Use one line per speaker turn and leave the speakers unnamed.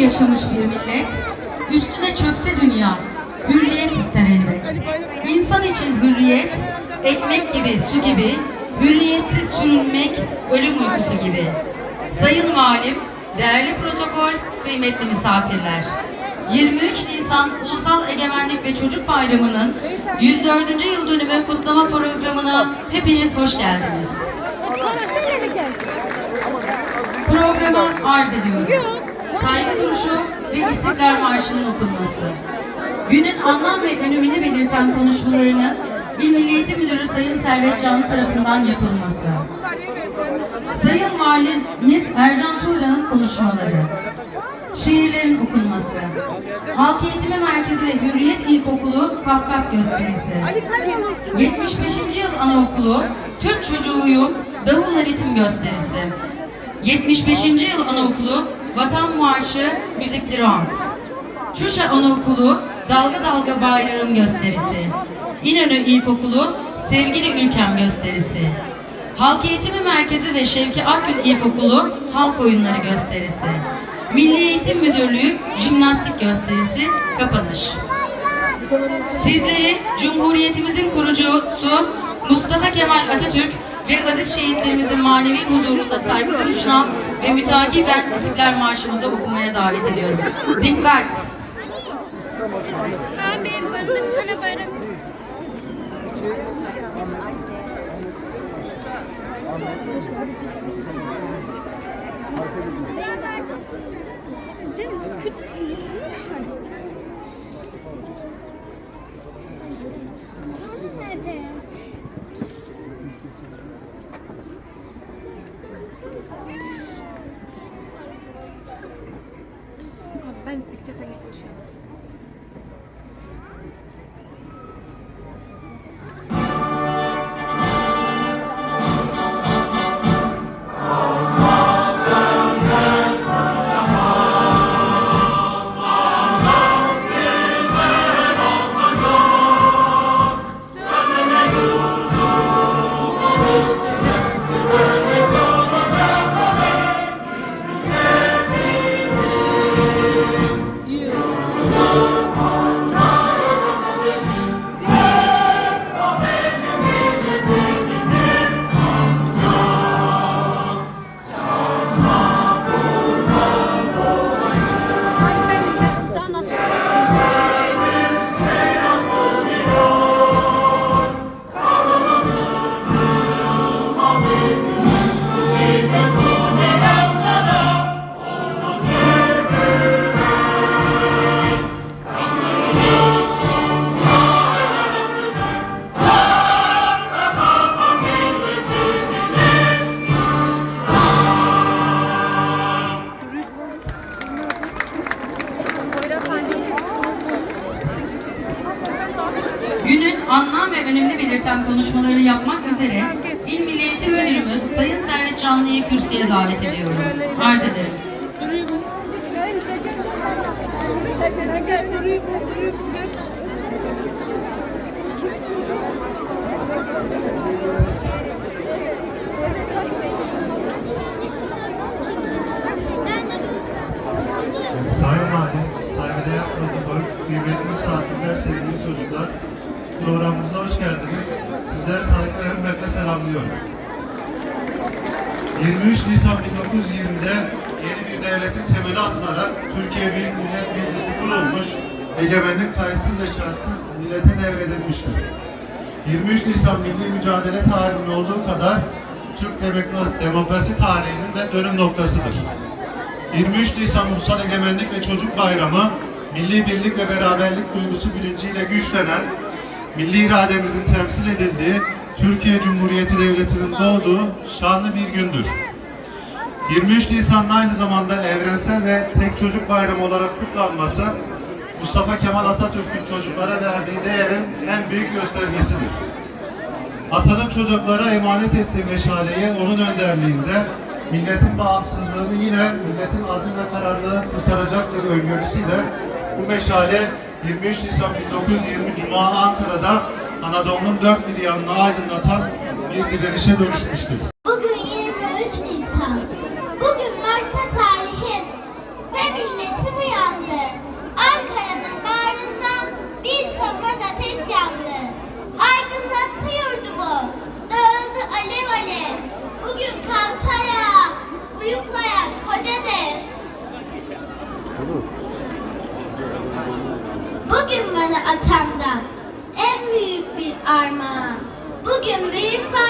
yaşamış bir millet, üstüne çökse dünya, hürriyet ister elbet. İnsan için hürriyet, ekmek gibi, su gibi, hürriyetsiz sürünmek, ölüm uykusu gibi. Sayın Valim, değerli protokol, kıymetli misafirler. 23 Nisan Ulusal Egemenlik ve Çocuk Bayramı'nın 104. yıl dönümü kutlama programına hepiniz hoş geldiniz. Programa arz ediyorum. Saygı duruşu ve İstiklal Marşı'nın okunması. Günün anlam ve önemini belirten konuşmalarının İl Milli Eğitim Müdürü Sayın Servet Canlı tarafından yapılması. Sayın Valimiz Ercan Tuğra'nın konuşmaları. Şiirlerin okunması. Halk Eğitimi Merkezi ve Hürriyet İlkokulu Kafkas gösterisi. 75. yıl anaokulu Türk çocuğuyum davulla ritim gösterisi. 75. yıl anaokulu Vatan Marşı müzikli round. Şuşa Anaokulu Dalga Dalga Bayrağım gösterisi. İnönü İlkokulu Sevgili Ülkem gösterisi. Halk Eğitimi Merkezi ve Şevki Akgün İlkokulu Halk Oyunları gösterisi. Milli Eğitim Müdürlüğü Jimnastik gösterisi kapanış. Sizleri Cumhuriyetimizin kurucusu Mustafa Kemal Atatürk ve aziz şehitlerimizin manevi huzurunda saygı duruşuna ve mütakiben İstiklal Marşımızı okumaya davet ediyorum. Dikkat!
Ben bir
anlam ve önemini belirten konuşmalarını yapmak üzere İl Milli Eğitim Müdürümüz Sayın Servet Canlı'yı kürsüye davet ediyorum. Arz ederim.
Sayın Valim, saygıdeğer protokol, kıymetli misafirler, sevgili çocuklar, programımıza hoş geldiniz. Sizler saygı ve hürmetle selamlıyorum. 23 Nisan 1920'de yeni bir devletin temeli atılarak Türkiye Büyük Millet Meclisi kurulmuş, egemenlik kayıtsız ve şartsız millete devredilmiştir. 23 Nisan milli mücadele tarihinin olduğu kadar Türk demokra- demokrasi tarihinin de dönüm noktasıdır. 23 Nisan Ulusal Egemenlik ve Çocuk Bayramı, milli birlik ve beraberlik duygusu bilinciyle güçlenen, milli irademizin temsil edildiği Türkiye Cumhuriyeti Devleti'nin doğduğu şanlı bir gündür. 23 Nisan'ın aynı zamanda evrensel ve tek çocuk bayramı olarak kutlanması, Mustafa Kemal Atatürk'ün çocuklara verdiği değerin en büyük göstergesidir. Atanın çocuklara emanet ettiği meşaleyi onun önderliğinde milletin bağımsızlığını yine milletin azim ve kararlılığı kurtaracaktır öngörüsüyle bu meşale 23 Nisan 1920 Cuma Ankara'da Anadolu'nun dört bir yanını aydınlatan bir direnişe dönüşmüştür.
Leave. big